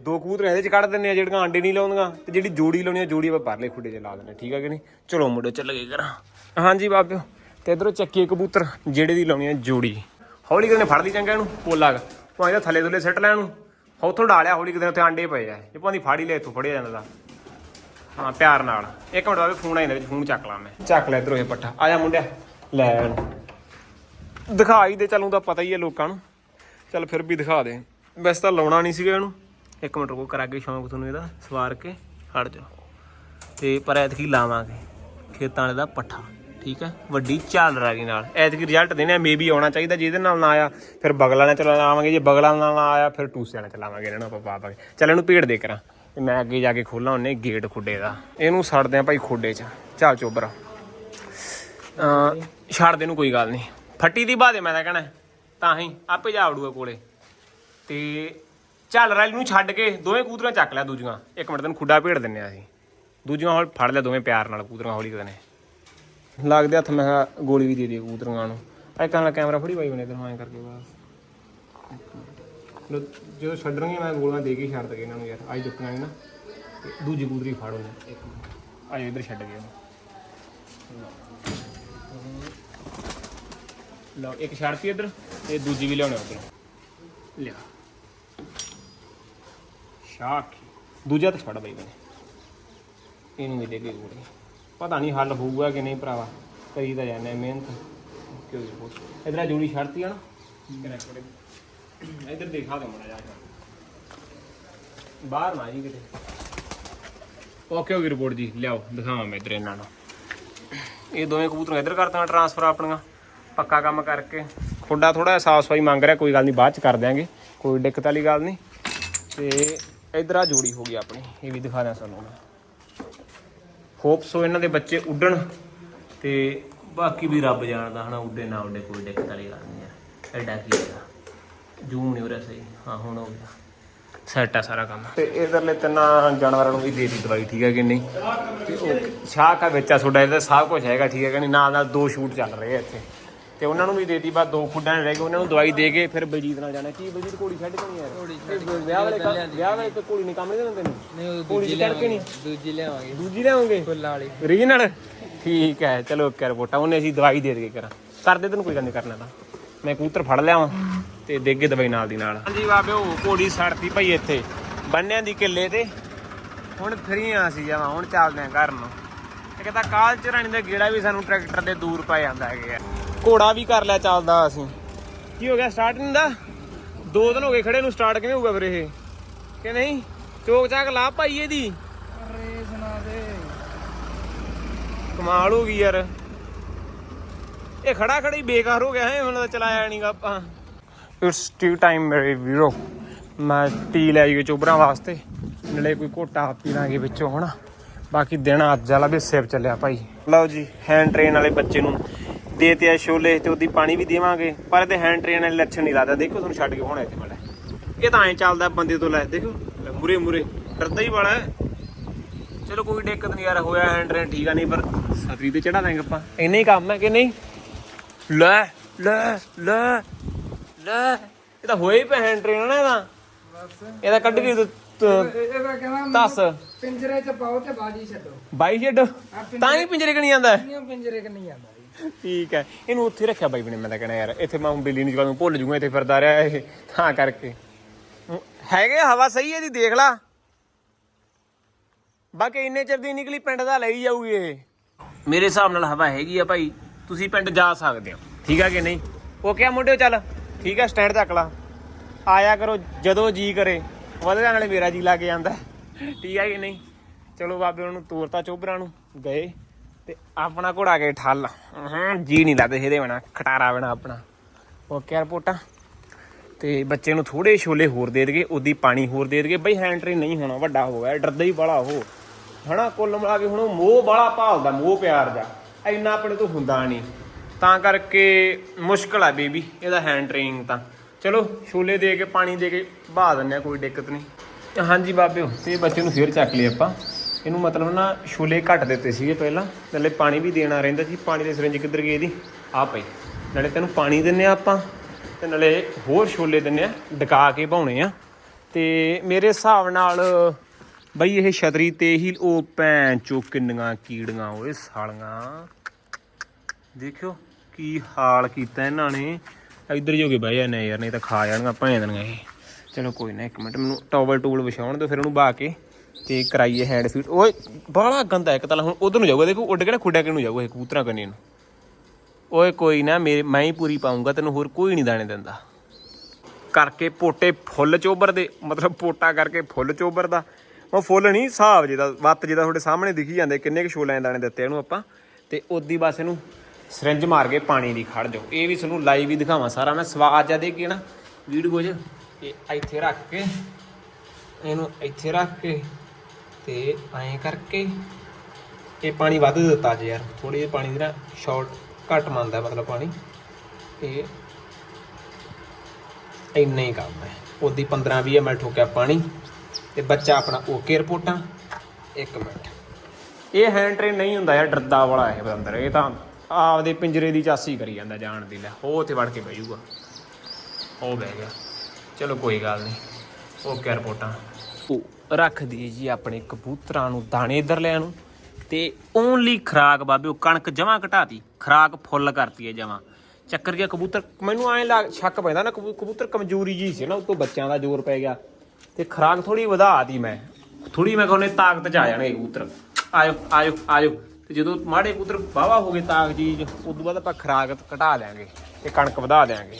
ਦੋ ਕਬੂਤਰ ਇਹਦੇ ਚ ਕੱਢ ਦਿੰਨੇ ਆ ਜਿਹੜੀਆਂ ਆਂਡੇ ਨਹੀਂ ਲਾਉਂਦੀਆਂ ਤੇ ਜਿਹੜੀ ਜੋੜੀ ਲਾਉਣੀ ਆ, ਜੋੜੀ ਆਪਾਂ ਪਰਲੇ ਖੁੱਡੇ 'ਚ ਲਾ ਦਿੰਨੇ ਠੀਕ ਆ ਕਿ ਨਹੀਂ? ਚਲੋ ਮੁੰਡੇ, ਚੱਲ ਗਏ ਕਰਾਂ। ਹਾਂਜੀ ਬਾਬਿਓ, ਤੇ ਇਧਰੋਂ ਚੱਕੀ ਕਬੂਤਰ, ਜਿਹੜੇ ਦੀ ਲਾਉਣੀ ਆ ਜੋੜੀ। ਹੌਲੀ ਕਿਤੇ ਫੜ ਲਈ ਚੰਗਾ ਇਹਨੂੰ, ਪੋਲਾ ਉਹ ਇਹਦਾ ਥੱਲੇ ਥੱਲੇ ਸਿੱਟ ਲੈ ਇਹਨੂੰ ਉੱਥੋਂ ਡਾਲਿਆ ਹੌਲੀ ਕਿਤੇ ਉੱਥੇ ਆਂਡੇ ਪਏ ਆ ਜੇ ਭਾਂਦੀ ਫਾੜੀ ਲੈ ਇੱਥੋਂ ਫੜਿਆ ਜਾਂਦਾ। ਹਾਂ, ਪਿਆਰ ਨਾਲ। ਇੱਕ ਮਿੰਟ ਬਾਅਦ ਫੋਨ ਆ ਜਾਂਦਾ ਵਿੱਚ, ਫੋਨ ਚੱਕ ਲਾਂ ਮੈਂ। ਚੱਕ ਲੈ ਇਧਰੋਂ ਇਹ ਪੱਠਾ। ਆ ਜਾ ਮੁੰਡਿਆ, ਲੈ ਇਹਨੂੰ। ਦਿਖਾਈ ਦੇ, ਚੱਲੂ ਤਾਂ ਪਤਾ ਹੀ ਹੈ ਲੋਕਾਂ ਨੂੰ। ਚੱਲ ਫਿਰ ਵੀ ਦਿਖਾ ਦੇ। ਵੈਸੇ ਤਾਂ ਲਾਉਣਾ ਨਹੀਂ ਸੀਗਾ ਇਹਨੂੰ। ਇੱਕ ਮਿੰਟ ਰੁਕੋ, ਕਰਾਂਗੇ ਸ਼ੌਂਕ ਤੁਹਾਨੂੰ ਇਹਦਾ, ਸਵਾਰ ਕੇ ਹਟ ਜਾਓ। ਤੇ ਪਰ ਐਤਕੀ ਲਾਵਾਂਗੇ ਖੇਤਾਂ ਵਾਲੇ ਦਾ ਪੱਠਾ, ਠੀਕ ਹੈ? ਵੱਡੀ ਝਾਲ ਰਾਗੀ ਨਾਲ। ਐਤਕੀ ਰਿਜ਼ਲਟ ਦੇਣਾ ਮੇਬੀ ਆਉਣਾ ਚਾਹੀਦਾ, ਜਿਹਦੇ ਨਾਲ ਨਾ ਆਇਆ, ਫਿਰ ਬਗਲਾਂ ਨਾਲ ਚਲਾਵਾਂਗੇ ਜੇ ਬਗਲਾਂ ਨਾਲ ਨਾ ਆਇਆ, ਫਿਰ ਟੂਸਿਆਂ ਨਾਲ ਚਲਾਵਾਂਗੇ ਇਹਨਾਂ ਨੂੰ ਆਪਾਂ ਪਾ ਪਾ ਕੇ। ਚੱਲ ਇਹਨੂੰ ਭੇੜ ਦੇ ਕਰਾਂ। ਤੇ ਮੈਂ ਅੱਗੇ ਜਾ ਕੇ ਖੋਲਾਂ ਉਹਨੇ ਗੇਟ ਖੁੱਡੇ ਦਾ। ਇਹਨੂੰ ਛੱਡਦੇ ਆ ਭਾਈ ਖੁੱਡੇ 'ਚ। ਚੱਲ ਚੋਬਰਾ। ਛੱਡ ਦੇ ਨੂੰ ਕੋਈ ਗੱਲ ਨਹੀਂ। ਫੱਟੀ ਦੀ ਬਾਦੇ ਮੈਂ ਤਾਂ ਕਹਿਣਾ, ਤਾਂ ਹੀ, ਆਪੇ ਜਾ ਵੜੂਗਾ ਕੋਲੇ। ਤੇ ਚੱਲ ਰੈਲ ਨੂੰ ਛੱਡ ਕੇ ਦੋਵੇਂ ਕੂਤਰਾਂ ਚੱਕ ਲਿਆ ਦੂਜੀਆਂ। ਇੱਕ ਮਿੰਟ, ਤੈਨੂੰ ਖੁੱਡਾ ਭੇੜ ਦਿੰਨੇ ਆ ਅਸੀਂ। ਦੂਜੀਆਂ ਹੌਲ ਫੜ ਲਿਆ ਦੋਵੇਂ ਪਿਆਰ ਨਾਲ ਕੂਤਰਾਂ ਹੌਲੀ ਕਦਨੇ ਲੱਗਦੇ ਹੱਥ, ਮੈਂ ਕਿਹਾ ਗੋਲੀ ਵੀ ਦੇ ਦੇ ਕੂਤਰਾਂ ਨੂੰ। ਐਕਾਂ ਨਾਲ ਕੈਮਰਾ ਫੜੀ ਬਾਈ ਬਣੇ ਤੈਨੂੰ, ਐਂ ਕਰਕੇ ਬਸ। ਜਦੋਂ ਛੱਡਣਗੇ, ਮੈਂ ਗੋਲੀਆਂ ਦੇ ਕੇ ਹੀ ਛੱਡ ਦਗੇ ਇਹਨਾਂ ਨੂੰ ਯਾਰ। ਅੱਜ ਚੁੱਕਣਾ ਨਾ ਦੂਜੀ ਕੂਤਰੀ ਫੜ ਉਹਨੇ। ਇੱਕ ਇੱਧਰ ਛੱਡ ਗਏ ਉਹਨੂੰ। ਲਓ, ਇੱਕ ਛੱਡਤੀ ਇੱਧਰ, ਤੇ ਦੂਜੀ ਵੀ ਲਿਆਉਣੀ ਉੱਧਰ। ਲਿਆ। ਸ਼ਾਕ ਦੂਜਾ ਤਾਂ ਛੱਡ ਬਈ ਬਨੇ ਇਹਨੂੰ ਵੀ ਦੇ ਕੇ ਗੋਲੀ। ਪਤਾ ਨਹੀਂ ਹੱਲ ਹੋਊਗਾ ਕਿ ਨਹੀਂ ਭਰਾਵਾ। ਕਰੀ ਤਾਂ ਜਾਂਦੇ ਮਿਹਨਤ। ਕਿਉਂ ਜੀ ਬਹੁਤ ਇਧਰ ਜੋੜੀ ਛੱਡਤੀ ਆ ਨਾ। ਇਧਰ ਦਿਖਾ ਦੇ ਮੜਾ ਜਾ ਕੇ। ਬਾਹਰ ਨਾ ਜੀ ਕਿਤੇ। ਓਕੇ ਹੋ ਗਈ ਰਿਪੋਰਟ ਜੀ। ਲਿਆਓ ਦਿਖਾਵਾਂ ਮੈਂ ਇਧਰ ਇਹਨਾਂ ਨੂੰ। ਇਹ ਦੋਵੇਂ ਕਬੂਤਰ ਇਧਰ ਕਰਤਾ ਟ੍ਰਾਂਸਫਰ ਆਪਣੀਆਂ। ਪੱਕਾ ਕੰਮ ਕਰਕੇ। ਖੁੱਡਾ ਥੋੜਾ ਸਾਫ਼ ਸਫ਼ਾਈ ਮੰਗ ਰਿਹਾ ਕੋਈ ਗੱਲ ਨਹੀਂ ਬਾਅਦ ਚ ਕਰ ਦਿਆਂਗੇ। ਕੋਈ ਦਿੱਕਤ ਵਾਲੀ ਗੱਲ ਨਹੀਂ। ਤੇ ਇਧਰ ਆ ਜੋੜੀ ਹੋ ਗਈ ਆਪਣੀ, ਇਹ ਵੀ ਦਿਖਾ ਦਿਆਂ ਤੁਹਾਨੂੰ ਮੈਂ। ਹੋਪ ਸੋ ਇਹਨਾਂ ਦੇ ਬੱਚੇ ਉੱਡਣ ਤੇ ਬਾਕੀ ਵੀ ਰੱਬ ਜਾਣਦਾ ਹਨਾ, ਉੱਡੇ ਨਾ ਉੱਡੇ, ਕੋਈ ਦਿੱਕਤ ਵਾਲੀ ਗੱਲ ਨਹੀਂ ਯਾਰ ਐਡਾ ਕੀ ਹੈਗਾ ਜੂਮ ਨਹੀਂ ਹੋ ਰਿਹਾ ਸਹੀ। ਹਾਂ, ਹੁਣ ਹੋ ਗਿਆ। ਸੈੱਟ ਆ ਸਾਰਾ ਕੰਮ। ਤੇ ਇਧਰਲੇ ਤਿੰਨਾਂ ਜਾਨਵਰਾਂ ਨੂੰ ਵੀ ਦੇ ਦੀ ਦਵਾਈ, ਠੀਕ ਹੈ ਕਿ ਨਹੀਂ? ਤੇ ਉਹ ਸ਼ਾਹ ਆ ਵਿੱਚ ਆ ਤੁਹਾਡਾ ਇਹਦਾ ਸਭ ਕੁਝ ਹੈਗਾ, ਠੀਕ ਹੈ ਕਿ ਨਹੀਂ? ਨਾਲ ਨਾਲ ਦੋ ਸ਼ੂਟ ਚੱਲ ਰਹੇ ਆ ਇੱਥੇ। ਤੇ ਉਹਨਾਂ ਨੂੰ ਵੀ ਦੇਤੀ ਬਾਅਦ ਦੋ ਖੁੱਡਾਂ ਰਹਿ ਗਏ ਉਹਨਾਂ ਨੂੰ ਦਵਾਈ ਦੇ ਕੇ ਫਿਰ ਬਲਜੀਤ ਨਾਲ ਜਾਣਾ। ਕੀ ਬਲਜੀਤ ਘੋੜੀ ਛੱਡ ਕੇ ਨਹੀਂ ਯਾਰ ਘੋੜੀ ਵਿਆਹ ਵਾਲੇ ਕੰਮ- ਵਿਆਹ ਵਾਲੇ ਤੇ ਘੋੜੀ ਨਹੀਂ ਕੰਮ ਨਹੀਂ ਤੈਨੂੰ? ਨਹੀਂ ਉਹ ਘੋੜੀ ਦੂਜੀ ਚੜ ਕੇ ਨਹੀਂ? ਦੂਜੀ ਲਿਆਵਾਂਗੇ। ਦੂਜੀ ਲਿਆਉਂਗੇ? ਫੁੱਲਾਂ ਵਾਲੀ। ਰੀਜਨਲ ਠੀਕ ਹੈ ਚਲੋ ਓਕੇ ਰਿਪੋਰਟਾਂ ਉਹਨੇ ਅਸੀਂ ਦਵਾਈ ਦੇ ਦੇ ਕਰਾਂ। ਕਰਦੇ ਤੈਨੂੰ ਕੋਈ ਗੱਲ ਨਹੀਂ ਕਰਨਾ ਤਾਂ। ਮੈਂ ਕਬੂਤਰ ਫੜ ਲਿਆਵਾਂ ਤੇ ਦੇਗੇ ਦਵਾਈ ਨਾਲ ਦੀ ਨਾਲ। ਹਾਂਜੀ ਬਾਬੇ ਉਹ ਘੋੜੀ ਸੜਤੀ ਭਾਈ ਇੱਥੇ। ਬੰਨਿਆਂ ਦੀ ਕਿੱਲੇ ਤੇ। ਹੁਣ ਫਰੀ ਆ ਸੀ ਜਾਵਾਂ ਹੁਣ ਚੱਲਦੇ ਆ ਘਰ ਨੂੰ। ਤੇ ਕਹਿੰਦਾ ਕਾਲ ਚਰਾਣੀ ਦਾ ਗੇੜਾ ਵੀ ਸਾਨੂੰ ਟਰੈਕਟਰ ਦੇ ਦੂਰ ਪਾ ਜਾਂਦਾ ਹੈਗੇ। ਘੋੜਾ ਵੀ ਕਰ ਲਿਆ ਚੱਲਦਾ ਅਸੀਂ। ਕੀ ਹੋ ਗਿਆ ਸਟਾਰਟ ਨਹੀਂ ਦਾ? ਦੋ ਦਿਨ ਹੋ ਗਏ ਖੜੇ ਨੂੰ ਸਟਾਰਟ ਕਿਵੇਂ ਹੋਊਗਾ ਫਿਰ ਇਹ? ਕਿ ਨਹੀਂ? ਚੋਕ ਚਾਕ ਲਾ ਭਾਈ ਇਹਦੀ। ਅਰੇ ਸੁਣਾ ਦੇ। ਕਮਾਲ ਹੋ ਗਈ ਯਾਰ। ਇਹ ਖੜਾ ਖੜਾ ਬੇਕਾਰ ਹੋ ਗਿਆ ਹੈ ਮੈਨੂੰ ਤਾਂ ਚਲਾਇਆ ਨਹੀਂਗਾ ਆਪਾਂ। ਇਟਸ ਟੀ ਟਾਈਮ ਮੇਰੇ ਵੀਰੋ। ਮੈਂ ਟੀ ਲੈ ਗਈ ਚੋਬਰਾਂ ਵਾਸਤੇ। ਨਾਲੇ ਕੋਈ ਘੋਟਾ ਪੀ ਲਾਂਗੇ ਵਿੱਚੋਂ ਹਨਾ। ਬਾਕੀ ਦਿਨ ਅੱਜ ਵਾਲਾ ਵੀ ਸਿਰ ਚੱਲਿਆ ਭਾਈ। ਲਓ ਜੀ ਹੈਂਡ ਟ੍ਰੇਨ ਵਾਲੇ ਬੱਚੇ ਨੂੰ ਦੇਤੇ ਆ ਛੋਲੇ ਤੇ ਉਹਦੀ ਪਾਣੀ ਵੀ ਦੇਵਾਂਗੇ। ਪਰ ਇਹਦੇ ਹੈਂਡ ਟ੍ਰੇਨ ਵਾਲੇ ਲੱਛਣ ਨਹੀਂ ਲੱਗਦਾ। ਦੇਖੋ ਤੁਹਾਨੂੰ ਛੱਡ ਕੇ ਹੋਣਾ ਇੱਥੇ ਮੜਾ ਇਹ ਤਾਂ ਐਂ ਚੱਲਦਾ ਬੰਦੇ ਤੋਂ ਲੈ ਦੇਖੋ ਮੂਰੇ ਮੂਰੇ। ਡਰਦਾ ਹੀ ਵਾਲਾ ਚਲੋ ਕੋਈ ਦਿੱਕਤ ਨਹੀਂ ਯਾਰ ਹੋਇਆ ਹੈਂਡ ਟ੍ਰੇਨ ਠੀਕ ਆ ਨਹੀਂ ਪਰ ਸਤਰੀ ਤੇ ਚੜਾ ਦਾਂਗੇ ਆਪਾਂ। ਇੰਨਾ ਹੀ ਕੰਮ ਹੈ ਕਿ ਨਹੀਂ? ਲੈ ਲੈ ਲੈ ਲੈ। ਇਹ ਤਾਂ ਹੋਇਆ ਹੀ ਪਿਆ ਹੈਂਡ ਟ੍ਰੇਨ ਨਾ ਇਹਦਾ। ਬਸ। ਇਹਦਾ ਕੱਢ ਕੇ ਇਹਦਾ ਕਹਿੰਦਾ ਦੱਸ। ਪਿੰਜਰੇ 'ਚ ਪਾਓ ਤੇ ਬਾਜੀ ਛੱਡੋ। ਬਾਈ ਛੱਡ। ਤਾਂ ਹੀ ਪਿੰਜਰੇ ਕਣੀ ਜਾਂਦਾ ਪਿੰਜਰੇ 'ਚ ਨਹੀਂ ਆਉਂਦਾ ਜੀ ਠੀਕ ਹੈ। ਇਹਨੂੰ ਉੱਥੇ ਰੱਖਿਆ ਬਾਈ ਬਣੇ, ਮੈਂ ਤਾਂ ਕਹਿਣਾ ਯਾਰ। ਇੱਥੇ ਮੈਂ ਹੁਣ ਬਿੱਲੀ ਨੂੰ ਜਦੋਂ ਭੁੱਲ ਜੂਗਾ, ਇੱਥੇ ਫਿਰਦਾ ਰਿਹਾ ਇਹ। ਤਾਂ ਕਰਕੇ। ਹੈਗੇ ਹਵਾ ਸਹੀ ਹੈ ਦੀ ਦੇਖ ਲਾ। ਬਾਕੀ ਇੰਨੇ ਚਿਰ ਦੀ ਨਿਕਲੀ, ਪਿੰਡ ਦਾ ਲਈ ਜਾਊਗੀ ਇਹ। ਮੇਰੇ ਹਿਸਾਬ ਨਾਲ ਹਵਾ ਹੈਗੀ ਆ ਭਾਈ। ਤੁਸੀਂ ਪਿੰਡ ਜਾ ਸਕਦੇ ਹੋ। ਠੀਕ ਆ ਕਿ ਨਹੀਂ? ਉਹ ਕਿਹਾ ਮੁੰਡਿਓ, ਚੱਲ। ਠੀਕ ਆ, ਸਟੈਂਡ ਚੱਕ ਲਾ। ਆਇਆ ਕਰੋ, ਜਦੋਂ ਜੀ ਕਰੇ। ਵਧਿਆ ਨਾਲੇ ਮੇਰਾ ਜੀ ਲੱਗ ਜਾਂਦਾ। ਠੀਕ ਆ ਕਿ ਨਹੀਂ? ਚਲੋ ਬਾਬੇ ਉਹਨੂੰ ਤੋਰਤਾ ਚੋਬਰਾਂ ਨੂੰ। ਗਏ। ਤੇ ਆਪਣਾ ਘੋੜਾ ਕੇ ਠੱਲ। ਹਾਂ, ਜੀ ਨਹੀਂ ਲੱਗਦਾ ਇਹਦੇ ਬਣਾ ਖਟਾਰਾ ਬਣਾ ਆਪਣਾ। ਓਕੇ ਰਿਪੋਰਟਾਂ ਤੇ ਬੱਚੇ ਨੂੰ ਥੋੜੇ ਛੋਲੇ ਹੋਰ ਦੇ ਦਗੇ ਉਹਦੀ ਪਾਣੀ ਹੋਰ ਦੇ ਦਗੇ ਬਈ ਹੈਂਡ ਟ੍ਰੇਨ ਨਹੀਂ ਹੋਣਾ, ਵੱਡਾ ਹੋ ਗਿਆ, ਡਰਦਾ ਹੀ ਬੜਾ ਉਹ। ਹਨਾ, ਕੁੱਲ ਮਿਲਾ ਕੇ ਹੁਣ ਉਹ ਮੋਹ ਬੜਾ ਭਾਲਦਾ, ਮੋਹ ਪਿਆਰ ਦਾ ਇੰਨਾ ਆਪਣੇ ਤੋਂ ਹੁੰਦਾ ਨਹੀਂ। ਤਾਂ ਕਰਕੇ ਮੁਸ਼ਕਲ ਆ ਬੇਬੀ, ਇਹਦਾ ਹੈਂਡ ਟ੍ਰੇਨਿੰਗ ਤਾਂ। ਚਲੋ, ਛੋਲੇ ਦੇ ਕੇ, ਪਾਣੀ ਦੇ ਕੇ, ਬਹਾ ਦਿੰਨੇ ਆ, ਕੋਈ ਦਿੱਕਤ ਨਹੀਂ। ਹਾਂਜੀ ਬਾਬਿਓ, ਤੇ ਬੱਚੇ ਨੂੰ ਫੇਰ ਚੱਕ ਲਈ ਆਪਾਂ। ਇਹਨੂੰ ਮਤਲਬ ਨਾ ਛੋਲੇ ਘੱਟ ਦਿੱਤੇ ਸੀਗੇ ਪਹਿਲਾਂ, ਨਾਲੇ ਪਾਣੀ ਵੀ ਦੇਣਾ ਰਹਿੰਦਾ ਸੀ, ਪਾਣੀ ਦੀ ਸਿਰੰਜ ਕਿੱਧਰ ਗਈ ਇਹਦੀ? ਆ ਪਈ। ਨਾਲੇ ਤੈਨੂੰ ਪਾਣੀ ਦਿੰਨੇ ਆ ਆਪਾਂ, ਤੇ ਨਾਲੇ ਹੋਰ ਛੋਲੇ ਦਿੰਨੇ ਆ ਡਕਾ ਕੇ ਭਾਉਣੇ ਆ। ਤੇ ਮੇਰੇ ਹਿਸਾਬ ਨਾਲ ਬਈ ਇਹ ਛਤਰੀ ਤੇ ਹੀ ਉਹ ਭੈਣ ਚੋ ਕਿੰਨੀਆਂ ਕੀੜੀਆਂ ਓਏ ਸਾਲੀਆਂ। ਦੇਖਿਓ ਕੀ ਹਾਲ ਕੀਤਾ ਇਹਨਾਂ ਨੇ। ਇੱਧਰ ਜੋਗੇ ਬਹਿ ਜਾਂਦੇ ਯਾਰ, ਨਹੀਂ ਤਾਂ ਖਾ ਜਾਣਗਾ ਭੈਣ ਦੇਣਗੇ ਇਹ। ਚਲੋ ਕੋਈ ਨਾ, ਇੱਕ ਮਿੰਟ ਮੈਨੂੰ ਟਾਵਲ ਟੂਲ ਵਿਛਾਉਣ ਦਿਓ, ਫਿਰ ਉਹਨੂੰ ਬਾ ਕੇ। ਤੇ ਕਰਾਈਏ ਹੈਂਡ ਫੀਟ ਓਏ, ਬਾਹਲਾ ਗੰਦਾ ਇੱਕ ਤਾਂ ਹੁਣ ਉਧਰ ਨੂੰ ਜਾਊਗਾ, ਦੇਖੋ, ਉੱਡ ਕੇ ਨਾ ਖੁੱਡਿਆ ਕਿ ਨੂੰ ਜਾਊਗਾ, ਇਹ ਕਬੂਤਰਾਂ ਕੰਨੇ ਨੂੰ। ਓਏ, ਕੋਈ ਨਾ, ਮੇਰੇ, ਮੈਂ ਹੀ ਪੂਰੀ ਪਾਉਂਗਾ ਤੈਨੂੰ ਹੋਰ ਕੋਈ ਨਹੀਂ ਦਾਣੇ ਦਿੰਦਾ। ਕਰਕੇ ਪੋਟੇ ਫੁੱਲ ਚੋਬਰ ਦੇ ਮਤਲਬ ਪੋਟਾ ਕਰਕੇ ਫੁੱਲ ਚੋਬਰ ਦਾ ਉਹ ਫੁੱਲ ਨਹੀਂ, ਹਿਸਾਬ ਜਿਹਦਾ, ਵੱਤ ਜਿਹਦਾ ਤੁਹਾਡੇ ਸਾਹਮਣੇ ਦਿਖੀ ਜਾਂਦੇ, ਕਿੰਨੇ ਕੁ ਛੋਲਿਆਂ ਦੇ ਦਾਣੇ ਦਿੱਤੇ ਇਹਨੂੰ ਆਪਾਂ। ਤੇ ਉਦੀ ਬਸ ਇਹਨੂੰ ਸਿਰੰਜ ਮਾਰ ਕੇ ਪਾਣੀ ਦੀ ਖੜ ਜਾਓ। ਇਹ ਵੀ ਤੁਹਾਨੂੰ ਲਾਈਵ ਹੀ ਦਿਖਾਵਾਂ ਸਾਰਾ, ਮੈਂ ਸਵਾਦ ਜਾ ਦੇ ਕੇ ਨਾ, ਵੀਡੀਓ 'ਚ ਇਹ ਇੱਥੇ ਰੱਖ ਕੇ, ਇਹਨੂੰ ਇੱਥੇ ਰੱਖ ਕੇ ਤੇ ਐਂ ਕਰਕੇ ਇਹ ਪਾਣੀ ਵੱਧ ਦਿੱਤਾ ਜੇ ਯਾਰ। ਥੋੜੀ ਜਿਹੀ ਪਾਣੀ ਦੀ ਨਾ ਸ਼ਾਰਟ ਘੱਟ ਮੰਨਦਾ ਮਤਲਬ ਪਾਣੀ। ਇਹ ਇੰਨਾ ਹੀ ਕੰਮ ਹੈ। ਉਹਦੀ 15 20 ਹੋ ਗਿਆ ਪਾਣੀ ਤੇ ਬੱਚਾ ਆਪਣਾ ਓਕੇ ਰਿਪੋਰਟਾਂ। 1 ਮਿੰਟ। ਇਹ ਹੈਂਡ ਟ੍ਰੇਨ ਨਹੀਂ ਹੁੰਦਾ ਯਾਰ, ਡਰਦਾ ਵਾਲਾ ਇਹ ਬੰਦਰ ਇਹ ਤਾਂ ਆਪਦੇ ਪਿੰਜਰੇ ਦੀ ਚਾਸੀ ਕਰੀ ਜਾਂਦਾ ਜਾਣ ਦੀ ਲੈ। ਉਹ ਉੱਥੇ ਵੜ ਕੇ ਬਹਿ ਜਾਊਗਾ। ਉਹ ਬਹਿ ਗਿਆ। ਚਲੋ ਕੋਈ ਗੱਲ ਨਹੀਂ। ਓਕੇ ਰਿਪੋਰਟਾਂ। ਉਹ ਰੱਖ ਦਈਏ ਜੀ ਆਪਣੇ ਕਬੂਤਰਾਂ ਨੂੰ, ਦਾਣੇ ਇੱਧਰ ਲਿਆਂ ਨੂੰ ਤੇ ਓਨਲੀ ਖਰਾਕ ਬਾਬੇ, ਉਹ ਕਣਕ ਜਮਾ ਘਟਾਤੀ, ਖਰਾਕ ਫੁੱਲ ਕਰਤੀ ਹੈ ਜਮਾ। ਚੱਕਰ ਗਿਆ ਕਬੂਤਰ, ਮੈਨੂੰ ਐਂ ਲੱਗ ਸ਼ੱਕ ਪੈਂਦਾ ਨਾ, ਕਬੂ- ਕਬੂਤਰ ਕਮਜ਼ੋਰੀ ਜੀ ਸੀ ਨਾ, ਉਤੋਂ ਬੱਚਿਆਂ ਦਾ ਜ਼ੋਰ ਪੈ ਗਿਆ। ਤੇ ਖਰਾਕ ਥੋੜੀ ਵਧਾਤੀ ਮੈਂ। ਥੋੜੀ ਮੈਂ ਕਹਿੰਦਾ ਤਾਕਤ ਚ ਆ ਜਾਣਗੇ ਕਬੂਤਰ। ਆਇਓ ਆਇਓ ਆਇਓ। ਤੇ ਜਦੋਂ ਮਾੜੇ ਕਬੂਤਰ ਵਾਹਵਾ ਹੋ ਗਏ, ਤਾਕਤ ਜੀ ਉਸ ਤੋਂ ਬਾਅਦ ਆਪਾਂ ਖਰਾਕ ਘਟਾ ਦਿਆਂਗੇ ਤੇ ਕਣਕ ਵਧਾ ਦਿਆਂਗੇ।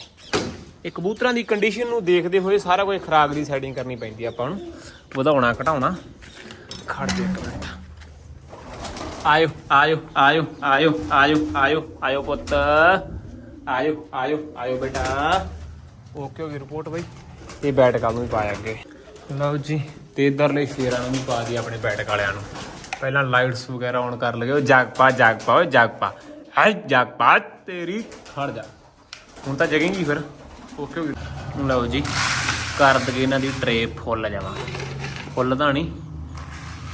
ਇਹ ਕਬੂਤਰਾਂ ਦੀ ਕੰਡੀਸ਼ਨ ਨੂੰ ਦੇਖਦੇ ਹੋਏ ਸਾਰਾ ਕੁਝ ਖਰਾਕ ਦੀ ਸੈਟਿੰਗ ਕਰਨੀ ਪੈਂਦੀ ਆ ਆਪਾਂ ਨੂੰ। ਵਧਾਉਣਾ ਘਟਾਉਣਾ। ਖੜ ਜਾ ਇੱਕ ਮਿੰਟ। ਆਇਓ ਆਇਓ ਆਇਓ ਆਇਓ ਆਇਓ ਆਇਓ ਆਇਓ ਪੁੱਤ। ਆਇਓ ਆਇਓ ਆਇਓ ਬੇਟਾ। ਓਕੇ ਹੋ ਗਈ ਰਿਪੋਰਟ ਬਈ। ਇਹ ਬੈਟਕ ਵਾਲ ਨੂੰ ਵੀ ਪਾਇਆ ਅੱਗੇ? ਲਓ ਜੀ। ਤੇ ਇਧਰਲੇ ਸ਼ੇਰਾਂ ਨੂੰ ਵੀ ਪਾ ਦੀ ਆਪਣੇ ਬੈਟਕ ਵਾਲਿਆਂ ਨੂੰ। ਪਹਿਲਾਂ ਲਾਈਟਸ ਵਗੈਰਾ ਔਨ ਕਰ ਲਗੇ ਉਹ ਜਾਗ ਪਾ ਜਾਗ ਪਾ ਓਏ ਜਾਗ ਪਾ। ਹੈ ਜਾਗ ਪਾ ਤੇਰੀ। ਖੜ ਜਾ। ਹੁਣ ਤਾਂ ਜਗੇਂਗੀ ਫਿਰ। ਓਕੇ ਹੋ ਲਓ ਜੀ, ਕਰ ਦਗੇ ਇਹਨਾਂ ਦੀ ਟਰੇ ਫੁੱਲ ਜਾਵਾਂ। ਫੁੱਲ ਤਾਂ ਨਹੀਂ।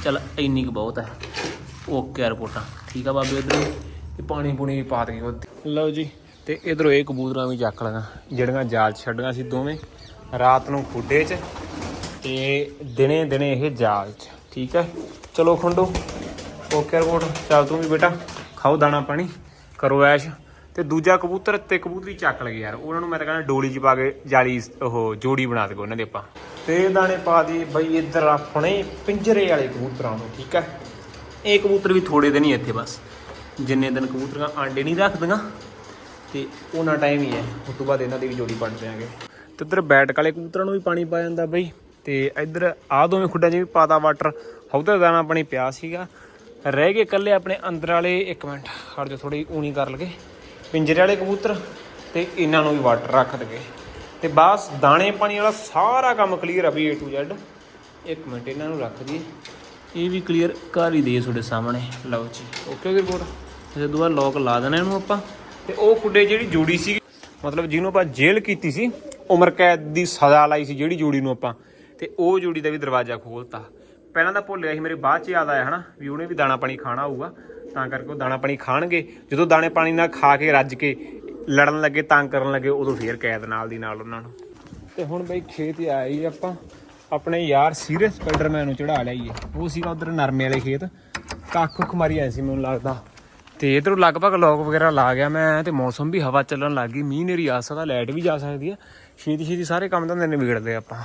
ਚਲ, ਇੰਨੀ ਕੁ ਬਹੁਤ ਹੈ ਓਕੇ ਰਿਪੋਰਟਾਂ। ਠੀਕ ਆ ਬਾਬੇ ਇਧਰ? ਇਹ ਪਾਣੀ ਪੂਣੀ ਵੀ ਪਾ ਦਗੇ ਲਓ ਜੀ, ਤੇ ਇਧਰੋਂ ਇਹ ਕਬੂਤਰਾਂ ਵੀ ਚੱਕ ਲਗਾ ਜਿਹੜੀਆਂ ਜਾਲ 'ਚ ਛੱਡੀਆਂ ਸੀ ਦੋਵੇਂ। ਰਾਤ ਨੂੰ ਖੁੱਡੇ 'ਚ ਤੇ ਦਿਨੇ ਦਿਨੇ ਇਹ ਜਾਲ 'ਚ। ਠੀਕ ਹੈ ਚਲੋ ਖੰਡੋ। Okay report. ਚੱਲ ਤੂੰ ਵੀ ਬੇਟਾ, ਖਾਓ ਦਾਣਾ ਪਾਣੀ, ਕਰੋ ਐਸ਼। ਤੇ ਦੂਜਾ ਕਬੂਤਰ ਤੇ ਕਬੂਤਰੀ ਚੱਕ ਲਗੇ ਯਾਰ। ਉਹਨਾਂ ਨੂੰ ਮੈਂ ਤਾਂ ਕਹਿੰਦਾ ਡੋਲੀ 'ਚ ਪਾ ਕੇ ਜਾਲੀ ਉਹ ਜੋੜੀ ਬਣਾ ਦੇਗੋ ਉਹਨਾਂ ਦੇ ਆਪਾਂ। ਤੇ ਦਾਣੇ ਪਾ ਦੀ ਬਈ ਇੱਧਰ ਆਪਣੇ ਪਿੰਜਰੇ ਵਾਲੇ ਕਬੂਤਰਾਂ ਨੂੰ, ਠੀਕ ਹੈ? ਇਹ ਕਬੂਤਰ ਵੀ ਥੋੜੇ ਦਿਨ ਹੀ ਇੱਥੇ ਬਸ। ਜਿੰਨੇ ਦਿਨ ਕਬੂਤਰਾਂ ਆਂਡੇ ਨਹੀਂ ਰੱਖਦੀਆਂ, ਤੇ ਉਹਨਾਂ ਟਾਈਮ ਹੀ ਹੈ। ਉਸ ਤੋਂ ਬਾਅਦ ਇਹਨਾਂ ਦੀ ਵੀ ਜੋੜੀ ਬਣ ਦਿਆਂਗੇ ਤੇ ਇੱਧਰ ਬੈਟ ਕਾਲੇ ਕਬੂਤਰਾਂ ਨੂੰ ਵੀ ਪਾਣੀ ਪਾ ਜਾਂਦਾ ਬਈ। ਤੇ ਇੱਧਰ ਆ ਦੋਵੇਂ ਖੁੱਡਾਂ 'ਚ ਵੀ ਪਾਤਾ ਵਾਟਰ ਹੌਦਾ ਦਾਣਾ ਪਾਣੀ ਪਿਆ ਸੀਗਾ। ਰਹਿ ਗਏ ਇਕੱਲੇ ਆਪਣੇ ਅੰਦਰ ਵਾਲੇ, ਇੱਕ ਮਿੰਟ ਖੜ ਜਾ ਥੋੜੀ ਊਣੀ ਕਰ ਲਗੇ ਪਿੰਜਰੇ ਵਾਲੇ ਕਬੂਤਰ ਤੇ ਇਹਨਾਂ ਨੂੰ ਵੀ ਵਾਟਰ ਰੱਖ ਦਗੇ ਤੇ ਬਸ ਦਾਣੇ ਪਾਣੀ ਵਾਲਾ ਸਾਰਾ ਕੰਮ ਕਲੀਅਰ ਆ ਵੀ A to Z ਇੱਕ ਮਿੰਟ ਇਹਨਾਂ ਨੂੰ ਰੱਖ ਦਈਏ। ਇਹ ਵੀ ਕਲੀਅਰ ਕਰ ਹੀ ਦਈਏ ਤੁਹਾਡੇ ਸਾਹਮਣੇ। ਲਓ ਜੀ ਓਕੇ ਓਕੇ ਰਿਪੋਰਟ ਜਦੋਂ ਬਾਅਦ ਲੋਕ ਲਾ ਦੇਣਾ ਇਹਨੂੰ ਆਪਾਂ। ਤੇ ਉਹ ਕੁੱਡੇ ਜਿਹੜੀ ਜੋੜੀ ਸੀ, ਮਤਲਬ ਜਿਹਨੂੰ ਆਪਾਂ ਜੇਲ੍ਹ ਕੀਤੀ ਸੀ, ਉਮਰ ਕੈਦ ਦੀ ਸਜ਼ਾ ਲਾਈ ਸੀ ਜਿਹੜੀ ਜੋੜੀ ਨੂੰ ਆਪਾਂ। ਤੇ ਉਹ ਜੋੜੀ ਦਾ ਵੀ ਦਰਵਾਜ਼ਾ ਖੋਲਤਾ। ਪਹਿਲਾਂ ਤਾਂ ਭੁੱਲਿਆ ਸੀ, ਮੇਰੇ ਬਾਅਦ ਚ ਯਾਦ ਆਇਆ ਹਨਾ, ਵੀ ਉਹਨੇ ਵੀ ਦਾਣਾ ਪਾਣੀ ਖਾਣਾ ਹੋਊਗਾ। ਤਾਂ ਕਰਕੇ ਉਹ ਦਾਣਾ ਪਾਣੀ ਖਾਣਗੇ। ਜਦੋਂ ਦਾਣੇ ਪਾਣੀ ਨਾਲ ਖਾ ਕੇ ਰੱਜ ਕੇ ਲੜਨ ਲੱਗੇ ਤੰਗ ਕਰਨ ਲੱਗੇ, ਉਦੋਂ ਫੇਰ ਕੈਦ ਨਾਲ ਦੀ ਨਾਲ ਉਹਨਾਂ ਨੂੰ। ਤੇ ਹੁਣ ਬਈ ਖੇਤ ਹੀ ਆਪਾਂ। ਆਪਣੇ ਯਾਰ ਸੀਰੀਅਸ ਸਪਾਈਡਰਮੈਨ ਨੂੰ ਚੜਾ ਲਿਆਈਏ। ਉਹ ਸੀਗਾ ਉਧਰ ਨਰਮੇ ਵਾਲੇ ਖੇਤ। ਕੱਖ ਕੁੱਖ ਮਾਰੀ ਆਏ ਸੀ ਮੈਨੂੰ ਲੱਗਦਾ। ਤੇ ਇਧਰੋਂ ਲਗਭਗ ਲੋਕ ਵਗੈਰਾ ਲਾ ਗਿਆ ਮੈਂ ਤੇ ਮੌਸਮ ਵੀ ਹਵਾ ਚੱਲਣ ਲੱਗ ਗਈ। ਮੀਂਹ ਨੇਰੀ ਆ ਸਕਦਾ, ਲਾਈਟ ਵੀ ਜਾ ਸਕਦੀ ਆ। ਛੇਤੀ ਛੇਤੀ ਸਾਰੇ ਕੰਮ ਧੰਦੇ ਵਿਗੜਦੇ ਆਪਾਂ।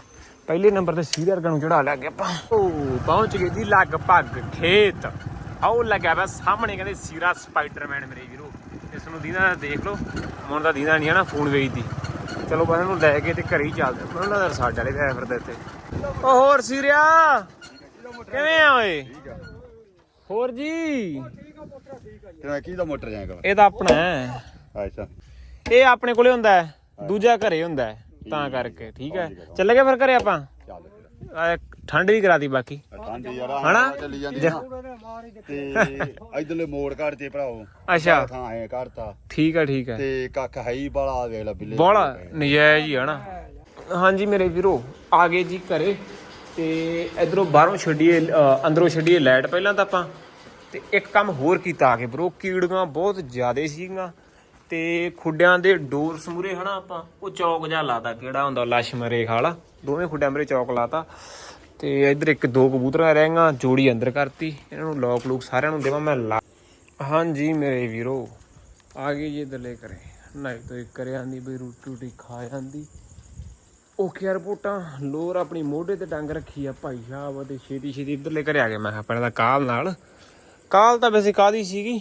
ਪਹਿਲੇ ਨੰਬਰ ਤੇ ਸੀਰੀਅਰ ਨੂੰ ਚੜਾ ਲਿਆ ਗਿਆ ਆਪਾਂ। ਉਹ ਪਹੁੰਚ ਗਏ ਜੀ ਲਗਭਗ ਖੇਤ। ਆਓ ਲੱਗਿਆ ਵਾ ਸਾਹਮਣੇ ਕਹਿੰਦੇ ਸੀਰਾ ਸਪਾਈਡਰਮੈਨ ਮੇਰੇ ਵੀਰੋ। ਇਸ ਨੂੰ ਦੀਦਾ ਦੇਖ ਲਓ ਮਨ ਦਾ ਦੀਦਾ ਨਹੀਂ ਹੈ ਨਾ ਫੋਨ ਵੇਚਦੀ। ਚਲੋ ਬਸ ਇਹਨੂੰ ਲੈ ਕੇ ਤੇ ਘਰੇ ਹੀ ਚੱਲਦੇ ਮੈਨੂੰ ਲੱਗਦਾ ਸਾਡੇ ਵਾਲੇ ਵੀ ਫਿਰਦੇ ਇੱਥੇ। ਉਹ ਹੋਰ ਸੀਰੀਆ ਕਿਵੇਂ ਆ ਓਏ? ਹੋਰ ਜੀ? ਤੇਰਾ ਕੀ ਦਾ ਮੋਟਰ ਜਾਏਗਾ ਇਹ ਤਾਂ ਆਪਣਾ ਹੈ। ਅੱਛਾ। ਇਹ ਆਪਣੇ ਕੋਲੇ ਹੁੰਦਾ ਹੈ ਦੂਜਾ ਘਰੇ ਹੁੰਦਾ ਹੈ ਤਾਂ ਕਰਕੇ ਠੀਕ ਹੈ। ਚੱਲ ਗਏ ਫਿਰ ਘਰੇ ਆਪਾਂ? ਠੰਡ ਵੀ ਕਰਾਤੀ ਬਾਕੀ। ਠੰਡ ਯਾਰ ਹਨਾ? ਆਹ ਚੱਲੀ ਜਾਂਦੀ ਜਾ। ਨਾ। ਤੇ ਇਧਰਲੇ ਮੋੜ ਘਰ ਤੇ ਭਰਾਓ ਅੱਛਾ। ਥਾਂ ਹੈ ਕਰਤਾ। ਠੀਕ ਹੈ ਠੀਕ ਹੈ ਤੇ ਕੱਖ ਹੈ ਹੀ ਬੜਾ ਵੇਖ ਲੈ ਬਿੱਲੇ। ਬੋਲਾ ਨਜਾਇਜ਼ ਹੀ ਹੈ ਨਾ। ਹਾਂਜੀ ਮੇਰੇ ਵੀਰੋ ਆ ਗਏ ਜੀ ਘਰੇ। ਤੇ ਇਧਰੋਂ ਬਾਹਰੋਂ ਛੱਡੀਏ ਅ, ਅੰਦਰੋਂ ਛੱਡੀਏ ਲਾਈਟ ਪਹਿਲਾਂ ਤਾਂ ਆਪਾਂ। ਤੇ ਇੱਕ ਕੰਮ ਹੋਰ ਕੀਤਾ ਆ ਕੇ ਬਰੋ ਕੀੜੀਆਂ ਬਹੁਤ ਜ਼ਿਆਦੇ ਸੀਗੀਆਂ। ਤੇ ਖੁੱਡਿਆਂ ਦੇ ਡੋਰ ਸਮੂਰੇ ਹਨਾ ਆਪਾਂ ਉਹ ਚੌਕ ਜਿਹਾ ਲਾਤਾ ਕਿਹੜਾ ਹੁੰਦਾ ਲਸ਼ਮਰੇ ਖਾਲਾ। ਦੋਵੇਂ ਖੁੱਡਿਆਂ ਮਰੇ ਚੌਕ ਲਾਤਾ। ਤੇ ਇੱਧਰ ਇੱਕ ਦੋ ਕਬੂਤਰਾਂ ਰਹਿ ਗਈਆਂ, ਜੋੜੀ ਅੰਦਰ ਕਰਤੀ। ਇਹਨਾਂ ਨੂੰ ਲੋਕ ਲੂਕ ਸਾਰਿਆਂ ਨੂੰ ਦੇਵਾਂ ਮੈਂ ਲਾ ਹਾਂਜੀ ਮੇਰੇ ਵੀਰੋ, ਆ ਗਏ ਜੀ ਇਧਰਲੇ ਕਰੇ ਨਹੀਂ ਤੋਂ ਇੱਕ ਕਰੇ ਆਂਦੀ ਬਈ, ਰੋਟੀ ਰੋਟੀ ਖਾ ਜਾਂਦੀ। ਓਕੇ ਰਿਪੋਰਟਾਂ, ਲੋਰ ਆਪਣੀ ਮੋਢੇ ਤੇ ਡੰਗ ਰੱਖੀ ਆ ਭਾਈ ਸਾਹਿਬ, ਤੇ ਛੇਤੀ ਛੇਤੀ ਇੱਧਰਲੇ ਘਰੇ ਆ ਗਏ। ਮੈਂ ਕਿਹਾ ਪਹਿਲਾਂ ਤਾਂ ਕਾਲ ਨਾਲ। ਕਾਲ ਤਾਂ ਵੈਸੇ ਕਾਦੀ ਸੀਗੀ?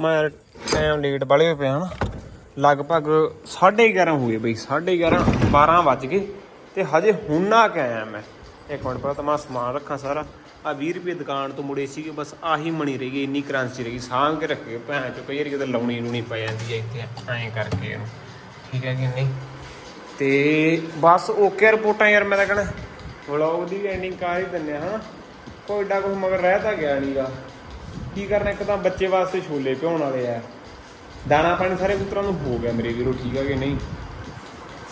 ਮੈਂ ਟਾਈਮ ਲੇਟ ਵਾਲੇ ਹੋ ਪਿਆ ਹਨਾ ਲਗਭਗ 11:30 ਗਏ ਬਈ 11:30 12 ਵੱਜ ਗਏ। ਤੇ ਹਜੇ ਹੁਣ ਨਾ ਕੇ ਆਇਆ ਮੈਂ। ਇੱਕ ਮਿੰਟ ਪਹਿਲਾਂ ਤਾਂ ਮੈਂ ਸਮਾਨ ਰੱਖਾਂ ਸਾਰਾ। ਆ 20 ਰੁਪਏ ਦੁਕਾਨ ਤੋਂ ਮੁੜੇ ਸੀਗੇ, ਬਸ ਆਹੀ ਮਣੀ ਰਹੀ ਗਈ, ਇੰਨੀ ਕਰੰਸੀ ਰਹਿ ਗਈ। ਸਾਂਭ ਕੇ ਰੱਖੇ, ਭੈਣ ਚੋ ਕਈ ਵਾਰੀ ਕਿਤੇ ਲਾਉਣੀ ਲੂਣੀ ਪੈ ਜਾਂਦੀ ਹੈ ਇੱਥੇ, ਐਂ ਕਰਕੇ ਇਹਨੂੰ। ਠੀਕ ਹੈ ਕਿ ਨਹੀਂ? ਤੇ ਬਸ ਓਕੇ ਰਿਪੋਰਟਾਂ ਯਾਰ, ਮੈਂ ਤਾਂ ਕਹਣਾ ਵਲੌਗ ਦੀ ਐਂਡਿੰਗ ਕਰ ਹੀ ਦਿੰਨੇ ਹਾਂ, ਹਨਾ? ਕੋਈ ਏਡਾ ਕੁਝ ਮਗਰ ਰਹਿ ਤਾਂ ਗਿਆ ਨਹੀਂਗਾ ਕੀ ਕਰਨਾ, ਇੱਕ ਤਾਂ ਬੱਚੇ ਵਾਸਤੇ ਛੋਲੇ ਭਿਉਣ ਵਾਲੇ ਆ। ਦਾਣਾ ਪਾਣੀ ਸਾਰੇ ਪੁੱਤਰਾਂ ਨੂੰ ਹੋ ਗਿਆ ਮੇਰੇ ਵੀਰੋ, ਠੀਕ ਆ ਕਿ ਨਹੀਂ?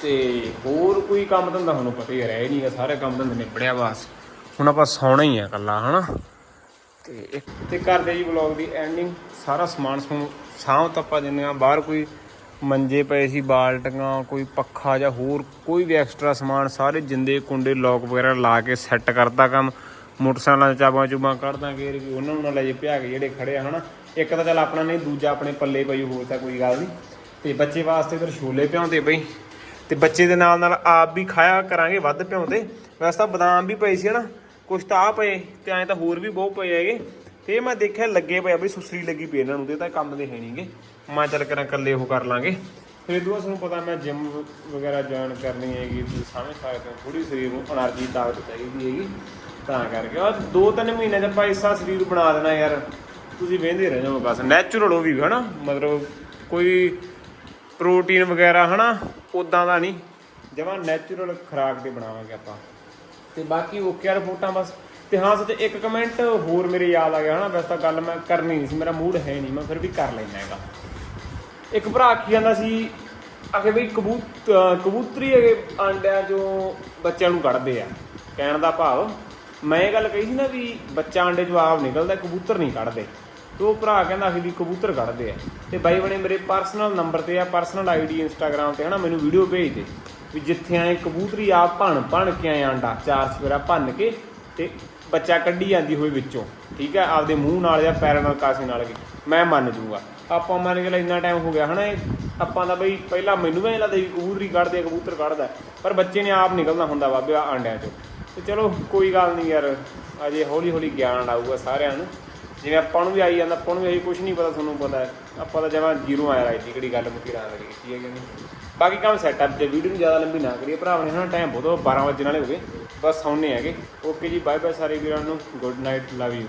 ਤੇ ਹੋਰ ਕੋਈ ਕੰਮ ਧੰਦਾ ਤੁਹਾਨੂੰ ਪਤਾ ਹੀ ਰਹਿ ਨਹੀਂਗਾ ਸਾਰੇ ਕੰਮ ਧੰਦੇ ਨਿਬੜਿਆ ਬਸ। ਹੁਣ ਆਪਾਂ ਸੌਣਾ ਹੀ ਆ ਇਕੱਲਾ ਹਨਾ? ਤੇ ਇੱਕ ਤੇ ਕਰਦੇ ਜੀ ਵਲੌਗ ਦੀ ਐਂਡਿੰਗ ਸਾਰਾ ਸਮਾਨ ਸਮੂਨ ਸਾਂਭ ਆਪਾਂ ਜਿੰਨੀਆਂ ਬਾਹਰ ਕੋਈ ਮੰਜੇ ਪਏ ਸੀ ਬਾਲਟੀਆਂ ਕੋਈ ਪੱਖਾ ਜਾਂ ਹੋਰ ਕੋਈ ਵੀ ਐਕਸਟਰਾ ਸਮਾਨ ਸਾਰੇ ਜਿੰਦੇ ਕੁੰਡੇ ਲੋਕ ਵਗੈਰਾ ਲਾ ਕੇ ਸੈੱਟ ਕਰਦਾ ਕੰਮ। ਮੋਟਰਸਾਈਕਲਾਂ ਚਾਬਾਂ ਚੁਬਾਂ ਕੱਢਦਾ ਗੇਰ ਵੀ ਉਹਨਾਂ ਨੂੰ ਨਾ ਲੈ ਜੇ ਭਿਆ ਕੇ ਜਿਹੜੇ ਖੜੇ ਆ ਹਨਾ? ਇੱਕ ਤਾਂ ਚੱਲ ਆਪਣਾ ਨਹੀਂ ਦੂਜਾ ਆਪਣੇ ਪੱਲੇ ਪਈ ਹੋਰ ਤਾਂ ਕੋਈ ਗੱਲ ਨਹੀਂ। ਤੇ ਬੱਚੇ ਵਾਸਤੇ ਇਧਰ ਛੋਲੇ ਭਿਉਂਦੇ ਬਈ। ਤੇ ਬੱਚੇ ਦੇ ਨਾਲ ਨਾਲ ਆਪ ਵੀ ਖਾਇਆ ਕਰਾਂਗੇ ਵੱਧ ਭਿਉਂ ਤੇ। ਵੈਸੇ ਤਾਂ ਬਦਾਮ ਵੀ ਪਏ ਸੀ ਹਨਾ, ਕੁਛ ਤਾਂ ਆ ਪਏ ਤੇ ਐਂ ਤਾਂ ਹੋਰ ਵੀ ਬਹੁਤ ਪਏ ਹੈਗੇ। ਤੇ ਮੈਂ ਦੇਖਿਆ ਲੱਗੇ ਪਏ ਆ ਵੀ ਸੁਸਰੀ ਲੱਗੀ ਪਈ ਇਹਨਾਂ ਨੂੰ ਤੇ ਤਾਂ ਕੰਮ ਦੇ ਹੈ ਨਹੀਂਗੇ ਮੈਂ ਚੱਲ ਕਰਾਂ ਕੱਲੇ ਉਹ ਕਰ ਲਾਂਗੇ। ਫਿਰ ਇਹ ਸਾਨੂੰ ਪਤਾ ਮੈਂ ਜਿਮ ਵਗੈਰਾ ਜੁਆਇਨ ਕਰਨੀ ਹੈਗੀ ਤੁਸੀਂ ਸਮਝ ਸਕਦੇ ਹੋ ਥੋੜੀ ਸਰੀਰ ਨੂੰ ਐਨਰਜੀ ਤਾਕਤ ਚਾਹੀਦੀ ਹੈਗੀ। ਤਾਂ ਕਰਕੇ ਔਰ ਦੋ ਤਿੰਨ ਮਹੀਨੇ ਚ ਪੈਸਾ ਸਰੀਰ ਬਣਾ ਦੇਣਾ ਯਾਰ। ਤੁਸੀਂ ਵੇਂਦੇ ਰਹੋ ਬਸ ਨੈਚੁਰਲ ਹੋ ਵੀ ਹਨਾ, ਮਤਲਬ ਕੋਈ ਪ੍ਰੋਟੀਨ ਵਗੈਰਾ, ਹਨਾ? ਉਦਾਂ ਦਾ ਨਹੀਂ। ਜਮਾ ਨੈਚੁਰਲ ਖੁਰਾਕ ਦੇ ਬਣਾਵਾਂਗੇ ਆਪਾਂ। ਤੇ ਬਾਕੀ ਓਕੇ ਰਿਪੋਰਟਾਂ ਬਸ। ਤੇ ਹਾਂ, ਸੱਚ, ਇੱਕ ਕਮੈਂਟ ਹੋਰ ਮੇਰੇ ਯਾਦ ਆ ਗਿਆ, ਹਨਾ? ਵੈਸੇ ਤਾਂ ਗੱਲ ਮੈਂ ਕਰਨੀ ਨਹੀਂ ਸੀ, ਮੇਰਾ ਮੂਡ ਹੈ ਨਹੀਂ, ਮੈਂ ਫਿਰ ਵੀ ਕਰ ਲੈਣਾ ਹੈਗਾ। ਇੱਕ ਭਰਾ ਆਖੀ ਜਾਂਦਾ ਸੀ, ਆਖੇ ਬਈ ਕਬੂਤ ਕਬੂਤਰੀ ਹੈਗੇ ਆਂਡਿਆਂ ਚੋਂ ਬੱਚਿਆਂ ਨੂੰ ਕੱਢਦੇ ਆ। ਕਹਿਣ ਦਾ ਭਾਵ, ਮੈਂ ਇਹ ਗੱਲ ਕਹੀ ਸੀ ਨਾ ਵੀ ਬੱਚਾ ਆਂਡੇ ਚੋਂ ਆਪ ਨਿਕਲਦਾ, ਕਬੂਤਰ ਨਹੀਂ ਕੱਢਦੇ। ਤੇ ਉਹ ਭਰਾ ਕਹਿੰਦਾ ਸੀ ਵੀ ਕਬੂਤਰ ਕੱਢਦੇ ਆ। ਤੇ ਬਾਈ ਬਣੇ ਮੇਰੇ ਪਰਸਨਲ ਨੰਬਰ ਤੇ ਆ ਪਰਸਨਲ ਆਈਡੀ ਇੰਸਟਾਗ੍ਰam ਤੇ ਹਨਾ ਮੈਨੂੰ ਵੀਡੀਓ ਭੇਜ ਦੇ ਵੀ ਜਿੱਥੇ ਆਏ ਕਬੂਤਰੀ ਆਪ ਭਣ ਭਣ ਕੇ ਆਏ ਆਂਡਾ, ਚਾਰ ਸਵੇਰਾ ਭੰਨ ਕੇ ਤੇ ਬੱਚਾ ਕੱਢੀ ਜਾਂਦੀ ਹੋਈ ਵਿੱਚੋਂ, ਠੀਕ ਹੈ ਆਪਦੇ ਮੂੰਹ ਨਾਲ ਜਾਂ ਪੈਰਾਂ ਨਾਲ ਕਾਸੇ ਨਾਲ ਵੀ ਮੈਂ ਮੰਨ ਜੂਗਾ ਆਪਾਂ ਮੰਨ ਕੇ ਲੈ ਇੰਨਾ ਟਾਈਮ ਹੋ ਗਿਆ, ਹਨਾ ਇਹ? ਆਪਾਂ ਦਾ ਬਈ ਪਹਿਲਾਂ ਮੈਨੂੰ ਵੀ ਲੱਗਦਾ ਵੀ ਕਬੂਤਰੀ ਕੱਢਦੇ ਕਬੂਤਰ ਕੱਢਦਾ। ਪਰ ਬੱਚੇ ਨੇ ਆਪ ਨਿਕਲਣਾ ਹੁੰਦਾ ਬਾਬੇ ਆਹ ਆਂਡਿਆਂ ਚੋਂ। ਤੇ ਚਲੋ ਕੋਈ ਗੱਲ ਨਹੀਂ ਯਾਰ, ਅਜੇ ਹੌਲੀ ਹੌਲੀ ਗਿਆਨ ਆਊਗਾ ਸਾਰਿਆਂ ਨੂੰ। ਜਿਵੇਂ ਆਪਾਂ ਨੂੰ ਵੀ ਆਈ ਜਾਂਦਾ, ਆਪਾਂ ਨੂੰ ਵੀ ਅਜੇ ਕੁਝ ਨਹੀਂ ਪਤਾ, ਤੁਹਾਨੂੰ ਪਤਾ ਹੈ। ਆਪਾਂ ਤਾਂ ਜਮਾਂ ਜ਼ੀਰੋ ਆਇਆ ਰਾਈ ਕਿਹੜੀ ਗੱਲ ਮੁੱਕੀ ਰਾਂ ਲੱਗੀ ਠੀਕ ਹੈ ਕਿ ਨਹੀਂ? ਬਾਕੀ ਕੰਮ ਸੈਟਅਪ ਤੇ ਵੀਡੀਓ ਨੂੰ ਜ਼ਿਆਦਾ ਲੰਬੀ ਨਾ ਕਰੀਏ ਭਰਾਵਾਂ ਨੇ, ਹਨਾ ਟਾਈਮ ਬਹੁਤ 12 ਵਜੇ ਨਾਲੇ ਹੋ ਗਏ। ਬਸ ਸੌਣੇ ਹੈਗੇ। ਓਕੇ ਜੀ ਬਾਏ ਬਾਏ ਸਾਰੇ ਵੀਰਾਂ ਨੂੰ ਗੁੱਡ ਨਾਈਟ ਲਵ ਯੂ